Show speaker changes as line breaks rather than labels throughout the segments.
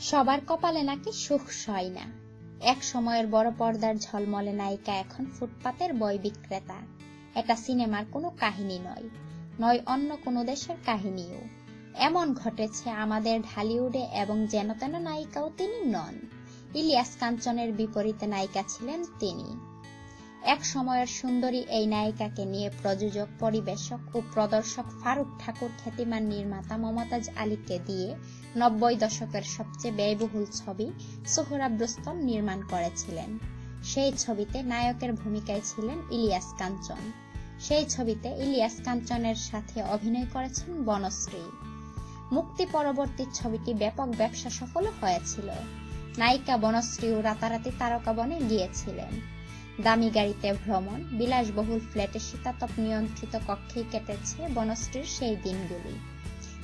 সবার কপালে নাকি সুখ সয় না। এক সময়ের বড় পর্দার ঝলমলে নায়িকা এখন ফুটপাতের বই বিক্রেতা। এটা সিনেমার কোনো কাহিনী নয় নয় অন্য কোনো দেশের কাহিনীও। এমন ঘটেছে আমাদের ঢালিউডে এবং যেন তেন নায়িকাও তিনি নন। ইলিয়াস কাঞ্চনের বিপরীতে নায়িকা ছিলেন তিনি। এক সময়ের সুন্দরী এই নায়িকাকে নিয়ে প্রযোজক, পরিবেশক ও প্রদর্শক ফারুক ঠাকুর খ্যাতিমান নির্মাতা মমতাজ আলীকে দিয়ে নব্বই দশকের সবচেয়ে ব্যয়বহুল ছবি সোহরাব রুস্তম নির্মাণ করেছিলেন। সেই ছবিতে নায়কের ভূমিকায় ছিলেন ইলিয়াস কাঞ্চন। সেই ছবিতে ইলিয়াস কাঞ্চনের সাথে অভিনয় করেছেন বনশ্রী। মুক্তি পরবর্তী ছবিটি ব্যাপক ব্যবসা সফল হয়েছিল। নায়িকা বনশ্রীও রাতারাতি তারকা বনে গিয়েছিলেন। দামি গাড়িতে ভ্রমণ, বিলাসবহুল ফ্ল্যাটে শীতাতপ নিয়ন্ত্রিত কক্ষেই কেটেছে বনশ্রীর সেই দিনগুলি।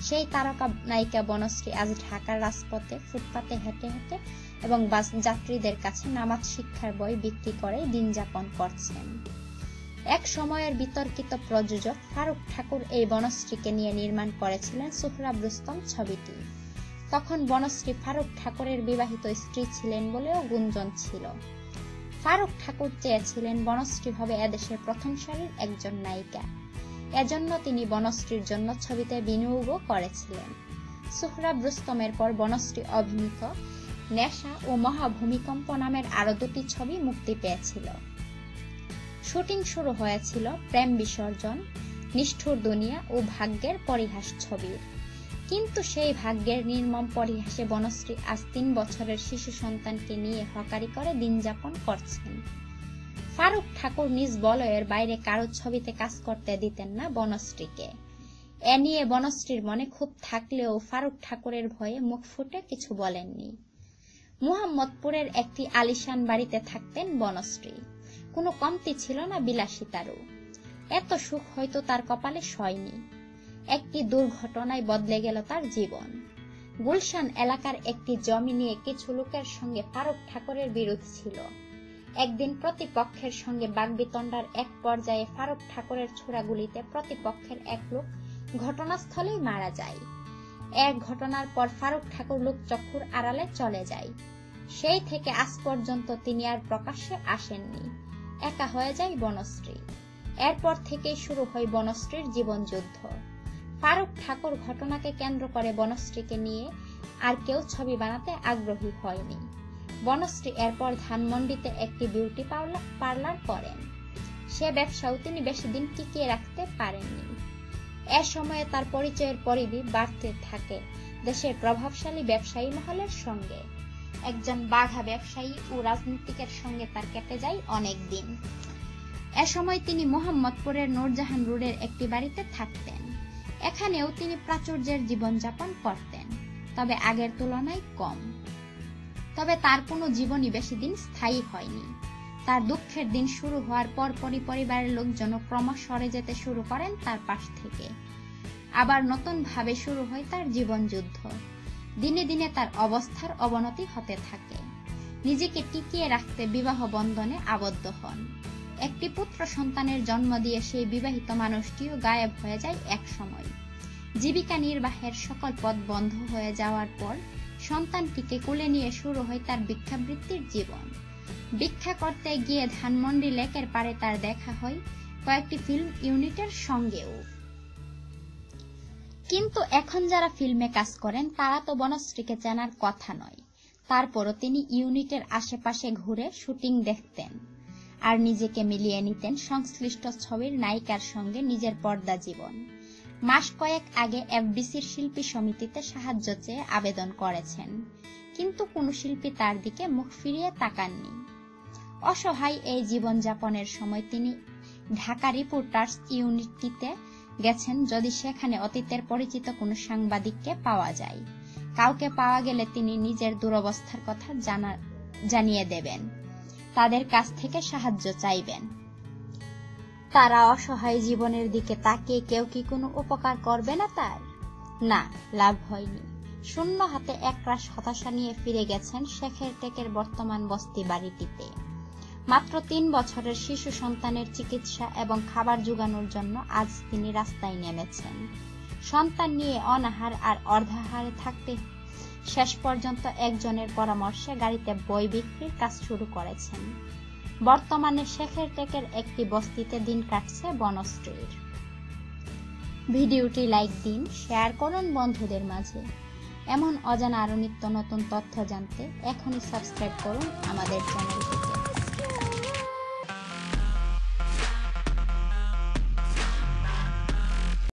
সেই তারকা নায়িকা বনশ্রী আজ ঢাকার রাজপথে ফুটপাতে হেঁটে হেঁটে এবং বাস যাত্রীদের কাছে নামাজ শিক্ষার বই বিক্রি করে দিন যাপন করছেন। এক সময়ের বিতর্কিত প্রযোজক ফারুক ঠাকুর এই বনশ্রীকে নিয়ে নির্মাণ করেছিলেন সুহরাব ছবিটি। তখন বনশ্রী ফারুক ঠাকুরের বিবাহিত স্ত্রী ছিলেন বলেও গুঞ্জন ছিল। ফারুক ঠাকুর চেয়েছিলেন বনশ্রী হবে এদেশের প্রথম সারির একজন নায়িকা। এজন্য তিনি বনশ্রীর জন্য ছবিতে বিনিয়োগও করেছিলেন। সুহরাব রুস্তমের পর বনশ্রী অভিনীত নেশা ও মহাভূমিকম্প নামের আরও দুটি ছবি মুক্তি পেয়েছিল। শুটিং শুরু হয়েছিল প্রেম বিসর্জন, নিষ্ঠুর দুনিয়া ও ভাগ্যের পরিহাস ছবির। কিন্তু সেই ভাগ্যের নির্মম পরিহাসে বনশ্রী আজ তিন বছরের শিশু সন্তানকে নিয়ে হকারি করে দিন যাপন করছেন। ফারুক ঠাকুর নিজ বলয়ের বাইরে কারও ছবিতে কাজ করতে দিতেন না বনশ্রীকে। এ নিয়ে বনশ্রীর মনে খুব থাকলেও ফারুক ঠাকুরের ভয়ে মুখ ফুটে কিছু বলেননি। মুহাম্মদপুরের একটি আলিশান বাড়িতে থাকতেন বনশ্রী। কোনো কমতি ছিল না বিলাসিতারও। এত সুখ হয়তো তার কপালে সয়নি। একটি দুর্ঘটনায় বদলে গেল তার জীবন। গুলশান এলাকার একটি জমি নিয়ে কিছু লোকের সঙ্গে ফারুক ঠাকুরের বিরোধ ছিল। একদিন প্রতিপক্ষের সঙ্গে বাগবিতণ্ডার এক পর্যায়ে ফারুক ঠাকুরের ছোড়াগুলিতে প্রতিপক্ষের এক লোক ঘটনাস্থলেই মারা যায়। এক ঘটনার পর ফারুক ঠাকুর লোক চক্ষুর আড়ালে চলে যায়। সেই থেকে আজ পর্যন্ত তিনি আর প্রকাশ্যে আসেননি। একা হয়ে যায় বনশ্রী। এরপর থেকেই শুরু হয় বনশ্রীর জীবন যুদ্ধ ফারুক ঠাকুর ঘটনাকে কেন্দ্র করে বনশ্রীকে নিয়ে আর কেউ ছবি বানাতে আগ্রহী হয়নি। বনশ্রী এরপর ধানমন্ডিতে একটি বিউটি পার্লার করেন। সে ব্যবসাও তিনি বেশি দিন টিকিয়ে রাখতে পারেননি। এ সময়ে তার পরিচয়ের পরিধি বাড়তে থাকে দেশের প্রভাবশালী ব্যবসায়ী মহলের সঙ্গে। একজন বাঘা ব্যবসায়ী ও রাজনীতিকের সঙ্গে তার কেটে যায় অনেক দিন এ সময় তিনি মোহাম্মদপুরের নূরজাহান রোডের একটি বাড়িতে থাকতেন। এখানেও তিনি প্রাচুর্যের জীবনযাপন করতেন, তবে আগের তুলনায় কম। তবে তার কোনো জীবনই বেশি দিন স্থায়ী হয়নি। তার দুঃখের দিন শুরু হওয়ার পরপরই পরিবারের লোকজন ক্রমশ সরে যেতে শুরু করেন তার পাশ থেকে। আবার নতুন ভাবে শুরু হয় তার জীবন যুদ্ধ দিনে দিনে তার অবস্থার অবনতি হতে থাকে। নিজেকে টিকিয়ে রাখতে বিবাহ বন্ধনে আবদ্ধ হন। একটি পুত্র সন্তানের জন্ম দিয়ে সেই বিবাহিত মানুষটিও গায়েব হয়ে যায় এক সময়। জীবিকা নির্বাহের সকল পথ বন্ধ হয়ে যাওয়ার পর সন্তানটিকে কোলে নিয়ে শুরু হয় তার ভিক্ষাবৃত্তির জীবন। ভিক্ষা করতে গিয়ে ধানমন্ডি লেকের পারে তার দেখা হয় কয়েকটি ফিল্ম ইউনিটের সঙ্গেও। কিন্তু এখন যারা ফিল্মে কাজ করেন, তারা তো বনশ্রীকে জানার কথা নয়। তারপরও তিনি ইউনিটের আশেপাশে ঘুরে শুটিং দেখতেন। আর নিজেকে মিলিয়ে নিতেন সংশ্লিষ্ট ছবির নায়িকার সঙ্গে নিজের পর্দা জীবন। মাস কয়েক আগে এফডিসির শিল্পী সমিতিতে সাহায্য চেয়ে আবেদন করেছেন। কিন্তু কোনো শিল্পী তার দিকে মুখ ফিরিয়ে তাকাননি। অসহায় এই জীবনযাপনের সময় তিনি ঢাকা রিপোর্টার্স ইউনিটিতে গেছেন যদি সেখানে অতীতের পরিচিত কোনো সাংবাদিককে পাওয়া যায়। কাউকে পাওয়া গেলে তিনি নিজের দুরবস্থার কথা জানা জানিয়ে দেবেন। তাদের কাছ থেকে সাহায্য চাইবেন। তারা অসহায় জীবনের দিকে তাকিয়ে কেউ কি কোনো উপকার করবে না তার? না, লাভ হয়নি। শূন্য হাতে একরাশ হতাশা নিয়ে ফিরে গেছেন শেখের টেকের বর্তমান বস্তি বাড়িটিতে। মাত্র তিন বছরের শিশু সন্তানের চিকিৎসা এবং খাবার যোগানোর জন্য আজ তিনি রাস্তায় নেমেছেন। সন্তান নিয়ে অনাহার আর অর্ধাহারে থাকতে শেষ পর্যন্ত একজনের পরামর্শে গাড়িতে বই বিক্রির কাজ শুরু করেছেন। বর্তমানে শেখের টেকের একটি বস্তিতে দিন কাটছে বনশ্রীর। ভিডিওটি লাইক দিন, শেয়ার করুন বন্ধুদের মাঝে। এমন অজানা আরও নিত্য নতুন তথ্য জানতে এখনই সাবস্ক্রাইব করুন আমাদের চ্যানেলটিকে।